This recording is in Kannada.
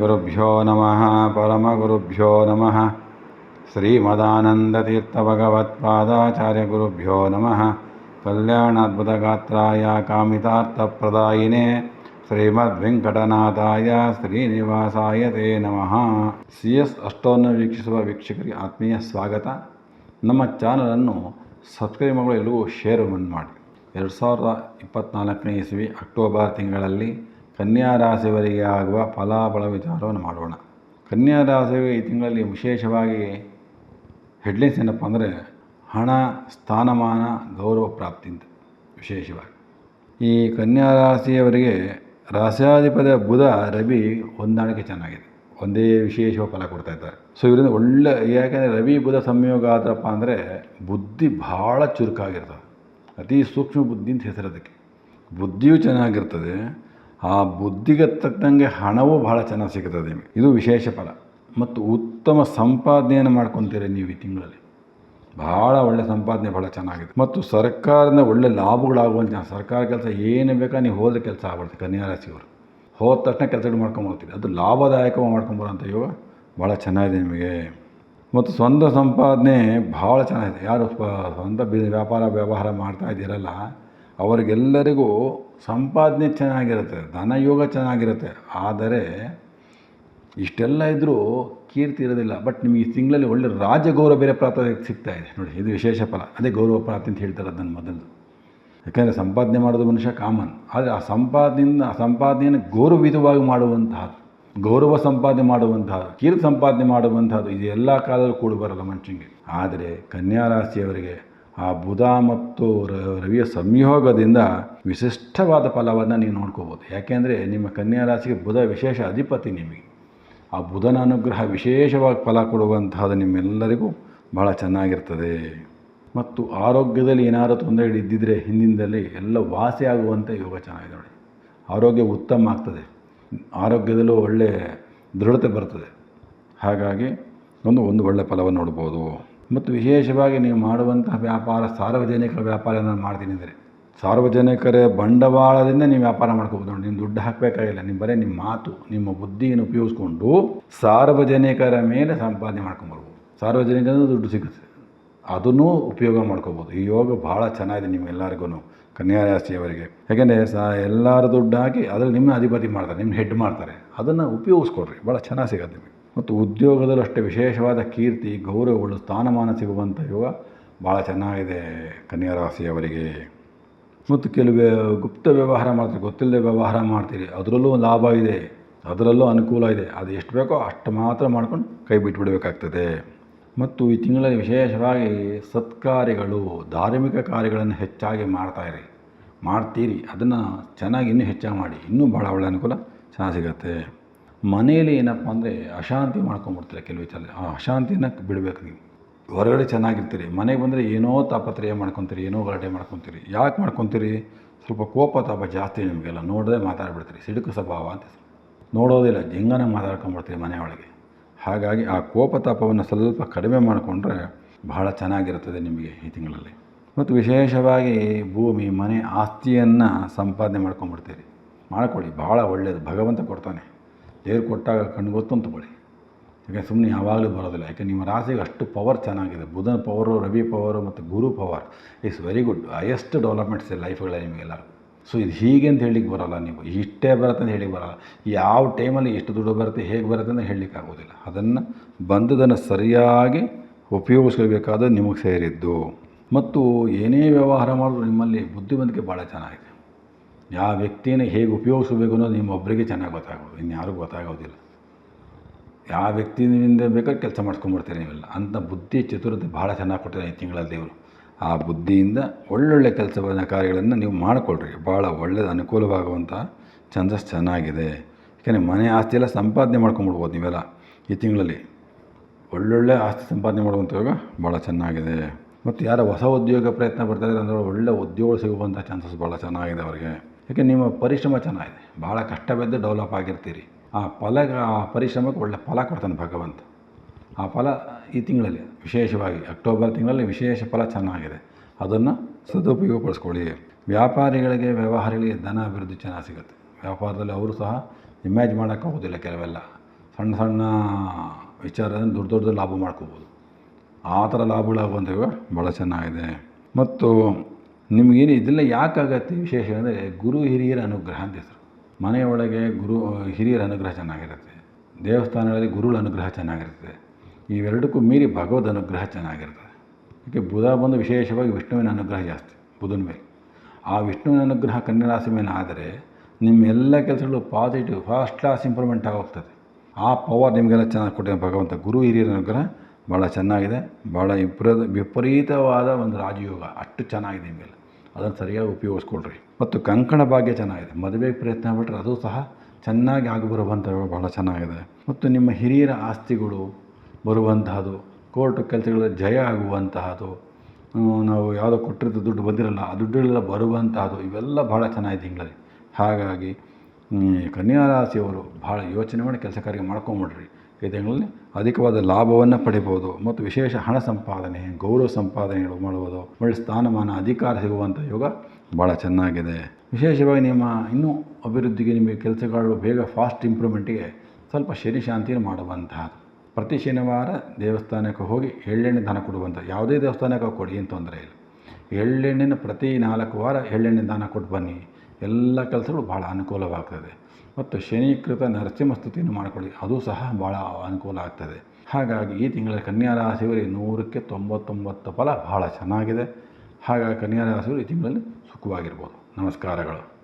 ಶ್ರೀಗುರುಭ್ಯೋ ನಮಃ ಪರಮಗುರುಭ್ಯೋ ನಮಃ ಶ್ರೀಮದಾನಂದತೀರ್ಥಭಗವತ್ಪಾದಾಚಾರ್ಯಗುರುಭ್ಯೋ ನಮಃ ಕಲ್ಯಾಣಾದ್ಭುತಗಾತ್ರಾಯ ಕಾಮಿತಾರ್ಥಪ್ರದಾಯಿನೇ ಶ್ರೀಮದ್ವೆಂಕಟನಾಥಾಯ ಶ್ರೀನಿವಾಸಾಯ ತೇ ನಮಃ ಸಿ ಎಸ್ ಅಷ್ಟವನ್ನು ವೀಕ್ಷಿಸುವ ವೀಕ್ಷಕರಿಗೆ ಆತ್ಮೀಯ ಸ್ವಾಗತ. ನಮ್ಮ ಚಾನಲನ್ನು ಸಬ್ಸ್ಕ್ರೈಬ್ ಮಾಡಲು ಎಲ್ಲವೂ ಶೇರ್ ಮಾಡಿ. ಎರಡು ಸಾವಿರದ ಇಪ್ಪತ್ತ್ನಾಲ್ಕನೇ ಇಸ್ವಿ ಅಕ್ಟೋಬರ್ ತಿಂಗಳಲ್ಲಿ ಕನ್ಯಾ ರಾಶಿಯವರಿಗೆ ಆಗುವ ಫಲಾಫಲ ವಿಚಾರವನ್ನು ಮಾಡೋಣ. ಕನ್ಯಾ ರಾಶಿಯವರಿಗೆ ಈ ತಿಂಗಳಲ್ಲಿ ವಿಶೇಷವಾಗಿ ಹೆಡ್ಲೈನ್ಸ್ ಏನಪ್ಪ ಅಂದರೆ ಹಣ, ಸ್ಥಾನಮಾನ, ಗೌರವ ಪ್ರಾಪ್ತಿ ಅಂತ ವಿಶೇಷವಾಗಿ. ಈ ಕನ್ಯಾ ರಾಶಿಯವರಿಗೆ ರಾಶಾಧಿಪದ ಬುಧ, ರವಿ ಹೊಂದಾಣಿಕೆ ಚೆನ್ನಾಗಿದೆ. ಒಂದೇ ವಿಶೇಷವಾಗಿ ಫಲ ಕೊಡ್ತಾ ಇದ್ದಾರೆ. ಸೊ ಇವರಿಂದ ಒಳ್ಳೆ, ಯಾಕೆಂದರೆ ರವಿ ಬುಧ ಸಂಯೋಗ ಆದ್ರಪ್ಪ ಅಂದರೆ ಬುದ್ಧಿ ಭಾಳ ಚುರುಕಾಗಿರ್ತದೆ. ಅತಿ ಸೂಕ್ಷ್ಮ ಬುದ್ಧಿ ಅಂತ ಹೆಸರು ಅದಕ್ಕೆ. ಬುದ್ಧಿಯೂ ಚೆನ್ನಾಗಿರ್ತದೆ. ಆ ಬುದ್ಧಿಗೆ ತಕ್ಕಂಗೆ ಹಣವೂ ಭಾಳ ಚೆನ್ನಾಗಿ ಸಿಗ್ತದೆ ನಿಮಗೆ. ಇದು ವಿಶೇಷ ಫಲ. ಮತ್ತು ಉತ್ತಮ ಸಂಪಾದನೆಯನ್ನು ಮಾಡ್ಕೊತೀರಿ ನೀವು ಈ ತಿಂಗಳಲ್ಲಿ. ಭಾಳ ಒಳ್ಳೆ ಸಂಪಾದನೆ ಭಾಳ ಚೆನ್ನಾಗಿದೆ. ಮತ್ತು ಸರ್ಕಾರದಿಂದ ಒಳ್ಳೆ ಲಾಭಗಳಾಗುವಂಥ ಸರ್ಕಾರ ಕೆಲಸ ಏನು ಬೇಕಾ ನೀವು ಹೋದ ಕೆಲಸ ಆಗ್ಬಿಡ್ತೀವಿ ಕನ್ಯಾ ರಾಶಿಯವರು. ಹೋದ ತಕ್ಷಣ ಕೆಲಸಗಳು ಮಾಡ್ಕೊಂಬರ್ತೀರಿ ಅದು ಲಾಭದಾಯಕವಾಗಿ ಮಾಡ್ಕೊಂಬರೋಂಥ ಯೋಗ ಭಾಳ ಚೆನ್ನಾಗಿದೆ ನಿಮಗೆ. ಮತ್ತು ಸ್ವಂತ ಸಂಪಾದನೆ ಭಾಳ ಚೆನ್ನಾಗಿದೆ. ಯಾರು ಸ್ವ, ಸ್ವಂತ ವ್ಯಾಪಾರ, ವ್ಯವಹಾರ ಮಾಡ್ತಾ ಇದ್ದೀರಲ್ಲ ಅವರಿಗೆಲ್ಲರಿಗೂ ಸಂಪಾದನೆ ಚೆನ್ನಾಗಿರುತ್ತೆ, ಧನಯೋಗ ಚೆನ್ನಾಗಿರುತ್ತೆ. ಆದರೆ ಇಷ್ಟೆಲ್ಲ ಇದ್ದರೂ ಕೀರ್ತಿ ಇರೋದಿಲ್ಲ. ಬಟ್ ನಿಮಗೆ ಈ ತಿಂಗಳಲ್ಲಿ ಒಳ್ಳೆ ರಾಜಗೌರವ ಬೇರೆ ಪ್ರಾಪ್ತಿ ಸಿಗ್ತಾ ಇದೆ. ನೋಡಿ, ಇದು ವಿಶೇಷ ಫಲ. ಅದೇ ಗೌರವ ಪ್ರಾಪ್ತಿ ಅಂತ ಹೇಳ್ತಾರೆ ಅದನ್ನು ಮೊದಲು ಯಾಕಂದರೆ ಸಂಪಾದನೆ ಮಾಡೋದು ಮನುಷ್ಯ ಕಾಮನ್. ಆದರೆ ಆ ಸಂಪಾದನೆಯಿಂದ, ಆ ಸಂಪಾದನೆಯನ್ನು ಗೌರವಯುತವಾಗಿ ಮಾಡುವಂತಹದ್ದು, ಗೌರವ ಸಂಪಾದನೆ ಮಾಡುವಂತಹದ್ದು, ಕೀರ್ತಿ ಸಂಪಾದನೆ ಮಾಡುವಂತಹದ್ದು, ಇದು ಎಲ್ಲ ಕಾಲದಲ್ಲೂ ಕೂಡ ಬರಲ್ಲ ಮನುಷ್ಯನಿಗೆ. ಆದರೆ ಕನ್ಯಾ ರಾಶಿಯವರಿಗೆ ಆ ಬುಧ ಮತ್ತು ರವಿಯ ಸಂಯೋಗದಿಂದ ವಿಶಿಷ್ಟವಾದ ಫಲವನ್ನು ನೀವು ನೋಡ್ಕೋಬೋದು. ಯಾಕೆಂದರೆ ನಿಮ್ಮ ಕನ್ಯಾ ರಾಶಿಗೆ ಬುಧ ವಿಶೇಷ ಅಧಿಪತಿ ನಿಮಗೆ. ಆ ಬುಧನ ಅನುಗ್ರಹ ವಿಶೇಷವಾಗಿ ಫಲ ಕೊಡುವಂತಹದ್ದು ನಿಮ್ಮೆಲ್ಲರಿಗೂ ಭಾಳ ಚೆನ್ನಾಗಿರ್ತದೆ. ಮತ್ತು ಆರೋಗ್ಯದಲ್ಲಿ ಏನಾದರೂ ತೊಂದರೆ ಇದ್ದಿದ್ದರೆ ಹಿಂದಿನದಲ್ಲಿ ಎಲ್ಲ ವಾಸಿ ಯೋಗ ಚೆನ್ನಾಗಿದೆ ನೋಡಿ ಆರೋಗ್ಯ ಉತ್ತಮ ಆಗ್ತದೆ. ಆರೋಗ್ಯದಲ್ಲೂ ಒಳ್ಳೆಯ ದೃಢತೆ ಬರ್ತದೆ. ಹಾಗಾಗಿ ಒಂದು ಒಂದು ಒಳ್ಳೆಯ ಫಲವನ್ನು ನೋಡ್ಬೋದು. ಮತ್ತು ವಿಶೇಷವಾಗಿ ನೀವು ಮಾಡುವಂತಹ ವ್ಯಾಪಾರ ಸಾರ್ವಜನಿಕ ವ್ಯಾಪಾರ ನಾನು ಮಾಡ್ತೀನಿ ಅಂದರೆ. ಸಾರ್ವಜನಿಕರ ಬಂಡವಾಳದಿಂದ ನೀವು ವ್ಯಾಪಾರ ಮಾಡ್ಕೋಬೋದು ನೋಡಿ ನೀವು ದುಡ್ಡು ಹಾಕಬೇಕಾಗಿಲ್ಲ ನಿಮ್ಮ ಬರೀ ನಿಮ್ಮ ಮಾತು, ನಿಮ್ಮ ಬುದ್ಧಿಯನ್ನು ಉಪಯೋಗಿಸ್ಕೊಂಡು ಸಾರ್ವಜನಿಕರ ಮೇಲೆ ಸಂಪಾದನೆ ಮಾಡ್ಕೊಂಬರ್ಬೋದು. ಸಾರ್ವಜನಿಕರಿಂದ ದುಡ್ಡು ಸಿಗುತ್ತೆ. ಅದನ್ನೂ ಉಪಯೋಗ ಮಾಡ್ಕೋಬೋದು. ಈ ಯೋಗ ಭಾಳ ಚೆನ್ನಾಗಿದೆ ನಿಮ್ಮೆಲ್ಲರಿಗೂ ಕನ್ಯಾ ರಾಶಿಯವರಿಗೆ ಯಾಕೆಂದರೆ ಸಾ, ಎಲ್ಲರ ದುಡ್ಡು ಹಾಕಿ ಅದರಲ್ಲಿ ನಿಮ್ಮ ಅಧಿಪತಿ ಮಾಡ್ತಾರೆ, ನಿಮ್ಮ ಹೆಡ್ ಮಾಡ್ತಾರೆ. ಅದನ್ನು ಉಪಯೋಗಿಸ್ಕೊಡ್ರಿ. ಭಾಳ ಚೆನ್ನಾಗಿ ಸಿಗುತ್ತೆ ನಿಮಗೆ. ಮತ್ತು ಉದ್ಯೋಗದಲ್ಲೂ ಅಷ್ಟೇ ವಿಶೇಷವಾದ ಕೀರ್ತಿ, ಗೌರವಗಳು, ಸ್ಥಾನಮಾನ ಸಿಗುವಂಥ ಯೋಗ ಭಾಳ ಚೆನ್ನಾಗಿದೆ ಕನ್ಯಾ ರಾಶಿಯವರಿಗೆ. ಮತ್ತು ಕೆಲವು ಗುಪ್ತ ವ್ಯವಹಾರ ಮಾಡ್ತೀರಿ, ಗೊತ್ತಿಲ್ಲದೆ ವ್ಯವಹಾರ ಮಾಡ್ತೀರಿ, ಅದರಲ್ಲೂ ಲಾಭ ಇದೆ, ಅದರಲ್ಲೂ ಅನುಕೂಲ ಇದೆ, ಅದು ಎಷ್ಟು ಬೇಕೋ ಅಷ್ಟು ಮಾತ್ರ ಮಾಡ್ಕೊಂಡು ಕೈ ಬಿಟ್ಬಿಡಬೇಕಾಗ್ತದೆ. ಮತ್ತು ಈ ತಿಂಗಳಲ್ಲಿ ವಿಶೇಷವಾಗಿ ಸತ್ಕಾರ್ಯಗಳು, ಧಾರ್ಮಿಕ ಕಾರ್ಯಗಳನ್ನು ಹೆಚ್ಚಾಗಿ ಮಾಡ್ತಾಯಿರಿ ಮಾಡ್ತೀರಿ, ಅದನ್ನು ಚೆನ್ನಾಗಿ ಇನ್ನೂ ಹೆಚ್ಚಾಗಿ ಮಾಡಿ, ಇನ್ನೂ ಭಾಳ ಒಳ್ಳೆ ಅನುಕೂಲ ಚೆನ್ನಾಗಿ ಸಿಗುತ್ತೆ. ಮನೆಯಲ್ಲಿ ಏನಪ್ಪ ಅಂದರೆ ಅಶಾಂತಿ ಮಾಡ್ಕೊಂಬಿಡ್ತಾರೆ ಕೆಲವು ವಿಚಾರ ಆ ಅಶಾಂತಿನ ಬಿಡಬೇಕು ನೀವು. ಹೊರಗಡೆ ಚೆನ್ನಾಗಿರ್ತೀರಿ. ಮನೆಗೆ ಬಂದರೆ ಏನೋ ತಾಪತ್ರಯ ಮಾಡ್ಕೊತೀರಿ, ಏನೋ ಗಲಾಟೆ ಮಾಡ್ಕೊತೀರಿ. ಯಾಕೆ ಮಾಡ್ಕೊತೀರಿ? ಸ್ವಲ್ಪ ಕೋಪ ತಾಪ ಜಾಸ್ತಿ ನಿಮಗೆಲ್ಲ. ನೋಡದೆ ಮಾತಾಡ್ಬಿಡ್ತೀರಿ. ಸಿಡುಕು ಸ್ವಭಾವ ಅಂತ ನೋಡೋದಿಲ್ಲ. ಜಿಂಗನ ಮಾತಾಡ್ಕೊಂಬಿಡ್ತೀರಿ ಮನೆಯೊಳಗೆ ಹಾಗಾಗಿ ಆ ಕೋಪ ತಾಪವನ್ನು ಸ್ವಲ್ಪ ಕಡಿಮೆ ಮಾಡಿಕೊಂಡ್ರೆ ಬಹಳ ಚೆನ್ನಾಗಿರುತ್ತದೆ ನಿಮಗೆ ಈ ತಿಂಗಳಲ್ಲಿ. ಮತ್ತು ವಿಶೇಷವಾಗಿ ಭೂಮಿ, ಮನೆ ಆಸ್ತಿಯನ್ನು ಸಂಪಾದನೆ ಮಾಡ್ಕೊಂಬಿಡ್ತೀರಿ ಮಾಡ್ಕೊಳ್ಳಿ. ಭಾಳ ಒಳ್ಳೆಯದು ಭಗವಂತ ಕೊಡ್ತಾನೆ. ದೇವ್ರು ಕೊಟ್ಟಾಗ ಕಣ್ಗೊತ್ತು ಅಂತ ಬಳಿ. ಯಾಕೆ ಸುಮ್ಮನೆ ಯಾವಾಗಲೂ ಬರೋದಿಲ್ಲ. ಯಾಕೆ ನಿಮ್ಮ ರಾಶಿಗೆ ಅಷ್ಟು ಪವರ್ ಚೆನ್ನಾಗಿದೆ. ಬುಧನ ಪವರು ರವಿ ಪವರು ಮತ್ತು Guru power it's very good highest developments ಇದೆ ಲೈಫ್ಗಳ ನಿಮಗೆಲ್ಲ ಸೊ ಇದು ಹೀಗೆ ಅಂತ ಹೇಳಿಕ್ಕೆ ಬರೋಲ್ಲ ನೀವು. ಇಷ್ಟೇ ಬರುತ್ತೆ ಅಂತ ಹೇಳಿಕ್ಕೆ ಬರೋಲ್ಲ. ಯಾವ ಟೈಮಲ್ಲಿ ಎಷ್ಟು ದುಡ್ಡು ಬರುತ್ತೆ, ಹೇಗೆ ಬರುತ್ತೆ ಅಂತ ಹೇಳಲಿಕ್ಕೆ ಆಗೋದಿಲ್ಲ ಅದನ್ನು ಬಂದದನ್ನು ಸರಿಯಾಗಿ ಉಪಯೋಗಿಸ್ಕೊಳ್ಬೇಕಾದ ನಿಮಗೆ ಸೇರಿದ್ದು. ಮತ್ತು ಏನೇ ವ್ಯವಹಾರ ಮಾಡಿದ್ರು ನಿಮ್ಮಲ್ಲಿ ಬುದ್ಧಿವಂತಿಕೆ ಭಾಳ ಚೆನ್ನಾಗಿದೆ. ಯಾವ ವ್ಯಕ್ತಿನ ಹೇಗೆ ಉಪಯೋಗಿಸಬೇಕು ಅನ್ನೋದು ನಿಮ್ಮೊಬ್ಬರಿಗೆ ಚೆನ್ನಾಗಿ ಗೊತ್ತಾಗೋದು. ಇನ್ಯಾರಿಗೂ ಗೊತ್ತಾಗೋದಿಲ್ಲ. ಯಾವ ವ್ಯಕ್ತಿಯಿಂದ ಬೇಕಾದ್ರೆ ಕೆಲಸ ಮಾಡ್ಕೊಂಡ್ಬಿಡ್ತೀರಿ ನೀವೆಲ್ಲ. ಅಂಥ ಬುದ್ಧಿ ಚತುರತೆ ಭಾಳ ಚೆನ್ನಾಗಿ ಕೊಟ್ಟಿದ್ದಾರೆ ಈ ತಿಂಗಳಲ್ಲಿ ದೇವರು. ಆ ಬುದ್ಧಿಯಿಂದ ಒಳ್ಳೊಳ್ಳೆ ಕೆಲಸವನ್ನು ಕಾರ್ಯಗಳನ್ನು ನೀವು ಮಾಡಿಕೊಳ್ರಿ. ಭಾಳ ಒಳ್ಳೆಯದು ಅನುಕೂಲವಾಗುವಂಥ ಛಂದಸ್ ಚೆನ್ನಾಗಿದೆ. ಯಾಕೆಂದರೆ ಮನೆ ಆಸ್ತಿ ಎಲ್ಲ ಸಂಪಾದನೆ ಮಾಡ್ಕೊಂಬಿಡ್ಬೋದು ನೀವೆಲ್ಲ. ಈ ತಿಂಗಳಲ್ಲಿ ಒಳ್ಳೊಳ್ಳೆ ಆಸ್ತಿ ಸಂಪಾದನೆ ಮಾಡುವಂಥ ಯೋಗ ಭಾಳ ಚೆನ್ನಾಗಿದೆ. ಮತ್ತು ಯಾರ ಹೊಸ ಉದ್ಯೋಗ ಪ್ರಯತ್ನ ಬರ್ತಾರೆ ಅಂದರೆ ಒಳ್ಳೆ ಉದ್ಯೋಗ ಸಿಗುವಂಥ ಚಾನ್ಸಸ್ ಭಾಳ ಚೆನ್ನಾಗಿದೆ ಅವರಿಗೆ. ಯಾಕೆ ನಿಮ್ಮ ಪರಿಶ್ರಮ ಚೆನ್ನಾಗಿದೆ ಭಾಳ ಕಷ್ಟ ಬಿದ್ದು ಡೆವಲಪ್ ಆಗಿರ್ತೀರಿ. ಆ ಫಲ, ಆ ಪರಿಶ್ರಮಕ್ಕೆ ಒಳ್ಳೆ ಫಲ ಕೊಡ್ತಾನೆ ಭಗವಂತ. ಆ ಫಲ ಈ ತಿಂಗಳಲ್ಲಿ, ವಿಶೇಷವಾಗಿ ಅಕ್ಟೋಬರ್ ತಿಂಗಳಲ್ಲಿ ವಿಶೇಷ ಫಲ ಚೆನ್ನಾಗಿದೆ. ಅದನ್ನು ಸದುಪಯೋಗಪಡಿಸ್ಕೊಳ್ಳಿ. ವ್ಯಾಪಾರಿಗಳಿಗೆ, ವ್ಯವಹಾರಗಳಿಗೆ ಧನ ಅಭಿವೃದ್ಧಿ ಚೆನ್ನಾಗಿ ಸಿಗುತ್ತೆ. ವ್ಯಾಪಾರದಲ್ಲಿ ಅವರು ಸಹ ಇಮ್ಯಾಜ್ ಮಾಡೋಕ್ಕಾಗೋದಿಲ್ಲ ಕೆಲವೆಲ್ಲ. ಸಣ್ಣ ಸಣ್ಣ ವಿಚಾರದಿಂದ ದೊಡ್ಡ ದೊಡ್ಡ ಲಾಭ ಮಾಡ್ಕೋಬೋದು. ಆ ಥರ ಲಾಭಗಳಾಗುವಂಥವು ಭಾಳ ಚೆನ್ನಾಗಿದೆ. ಮತ್ತು ನಿಮಗೇನು ಇದೆಲ್ಲ ಯಾಕಾಗತ್ತೆ ವಿಶೇಷ ಅಂದರೆ ಗುರು ಹಿರಿಯರ ಅನುಗ್ರಹ ಅಂತ ಹೆಸರು. ಮನೆಯೊಳಗೆ ಗುರು, ಹಿರಿಯರ ಅನುಗ್ರಹ ಚೆನ್ನಾಗಿರುತ್ತೆ. ದೇವಸ್ಥಾನಗಳಲ್ಲಿ ಗುರುಗಳ ಅನುಗ್ರಹ ಚೆನ್ನಾಗಿರುತ್ತೆ. ಇವೆರಡಕ್ಕೂ ಮೀರಿ ಭಗವದ್ ಅನುಗ್ರಹ ಚೆನ್ನಾಗಿರ್ತದೆ ಯಾಕೆ ಬುಧ ಬಂದು ವಿಶೇಷವಾಗಿ ವಿಷ್ಣುವಿನ ಅನುಗ್ರಹ ಜಾಸ್ತಿ, ಬುಧನ ಮೇಲೆ. ಆ ವಿಷ್ಣುವಿನ ಅನುಗ್ರಹ ಕನ್ಯರಾಸಿ ಮೇಲೆ ಆದರೆ ನಿಮ್ಮ ಎಲ್ಲ ಕೆಲಸಗಳು ಪಾಸಿಟಿವ್ ಫಸ್ಟ್ ಕ್ಲಾಸ್ ಇಂಪ್ರೂವ್ಮೆಂಟ್ ಆಗೋಗ್ತದೆ. ಆ ಪವರ್ ನಿಮಗೆಲ್ಲ ಚೆನ್ನಾಗಿ ಕೊಟ್ಟಿದೆ ಭಗವಂತ. ಗುರು, ಹಿರಿಯರ ಅನುಗ್ರಹ ಭಾಳ ಚೆನ್ನಾಗಿದೆ. ಭಾಳ ವಿಪರೀತ ವಿಪರೀತವಾದ ಒಂದು ರಾಜಯೋಗ. ಅಷ್ಟು ಚೆನ್ನಾಗಿದೆ ನಿಮಗೆಲ್ಲ. ಅದನ್ನು ಸರಿಯಾಗಿ ಉಪಯೋಗಿಸ್ಕೊಳ್ರಿ. ಮತ್ತು ಕಂಕಣ ಭಾಗ್ಯ ಚೆನ್ನಾಗಿದೆ. ಮದುವೆಗೆ ಪ್ರಯತ್ನ ಬಿಟ್ಟರೆ ಅದು ಸಹ ಚೆನ್ನಾಗಿ ಆಗಿ ಬರುವಂಥವು ಭಾಳ ಚೆನ್ನಾಗಿದೆ. ಮತ್ತು ನಿಮ್ಮ ಹಿರಿಯರ ಆಸ್ತಿಗಳು ಬರುವಂತಹದ್ದು, ಕೋರ್ಟ್ ಕೆಲಸಗಳಲ್ಲಿ ಜಯ ಆಗುವಂತಹದ್ದು ನಾವು ಯಾವುದೋ ಕೊಟ್ಟಿರ್ತ ದುಡ್ಡು ಬಂದಿರಲ್ಲ, ಆ ದುಡ್ಡುಗಳೆಲ್ಲ ಬರುವಂತಹದ್ದು, ಇವೆಲ್ಲ ಭಾಳ ಚೆನ್ನಾಗಿದೆ ತಿಂಗಳಲ್ಲಿ ಹಾಗಾಗಿ ಕನ್ಯಾ ರಾಶಿಯವರು ಭಾಳ ಯೋಚನೆ ಮಾಡಿ ಕೆಲಸ ಕಾರ್ಯ ಮಾಡ್ಕೊಂಬಿಡ್ರಿ. ತಿಂಗಳಲ್ಲಿ ಅಧಿಕವಾದ ಲಾಭವನ್ನು ಪಡಿಬೋದು ಮತ್ತು ವಿಶೇಷ ಹಣ ಸಂಪಾದನೆ, ಗೌರವ ಸಂಪಾದನೆಗಳು ಮಾಡುವುದು, ಒಳ್ಳೆ ಸ್ಥಾನಮಾನ, ಅಧಿಕಾರ ಸಿಗುವಂಥ ಯೋಗ ಭಾಳ ಚೆನ್ನಾಗಿದೆ. ವಿಶೇಷವಾಗಿ ನಿಮ್ಮ ಇನ್ನೂ ಅಭಿವೃದ್ಧಿಗೆ ನಿಮಗೆ ಕೆಲಸಗಳು ಬೇಗ ಫಾಸ್ಟ್ ಇಂಪ್ರೂವ್ಮೆಂಟಿಗೆ ಸ್ವಲ್ಪ ಶನಿ ಮಾಡುವಂತಹ ಪ್ರತಿ ಶನಿವಾರ ದೇವಸ್ಥಾನಕ್ಕೆ ಹೋಗಿ ಎಳ್ಳೆಣ್ಣೆ ದಾನ ಕೊಡುವಂಥ ಯಾವುದೇ ದೇವಸ್ಥಾನಕ್ಕೆ ಕೊಡಿ, ಏನು ತೊಂದರೆ ಇಲ್ಲ. ಎಳ್ಳೆಣ್ಣೆನ ಪ್ರತಿ ನಾಲ್ಕು ವಾರ ಎಳ್ಳೆಣ್ಣೆ ದಾನ ಕೊಟ್ಟು ಬನ್ನಿ. ಎಲ್ಲ ಕೆಲಸಗಳು ಭಾಳ ಅನುಕೂಲವಾಗ್ತದೆ. ಮತ್ತು ಶನೀಕೃತ ನರಸಿಂಹ ಸ್ತುತಿಯನ್ನು ಮಾಡಿಕೊಳ್ಳಿ. ಅದು ಸಹ ಭಾಳ ಅನುಕೂಲ ಆಗ್ತದೆ. ಹಾಗಾಗಿ ಈ ತಿಂಗಳ ಕನ್ಯಾ ರಾಶಿಯವರಿಗೆ ನೂರಕ್ಕೆ ತೊಂಬತ್ತೊಂಬತ್ತು ಫಲ ಭಾಳ ಚೆನ್ನಾಗಿದೆ. ಹಾಗಾಗಿ ಕನ್ಯಾ ರಾಶಿಯವರು ಈ ತಿಂಗಳಲ್ಲಿ ಸುಖವಾಗಿರ್ಬೋದು. ನಮಸ್ಕಾರಗಳು.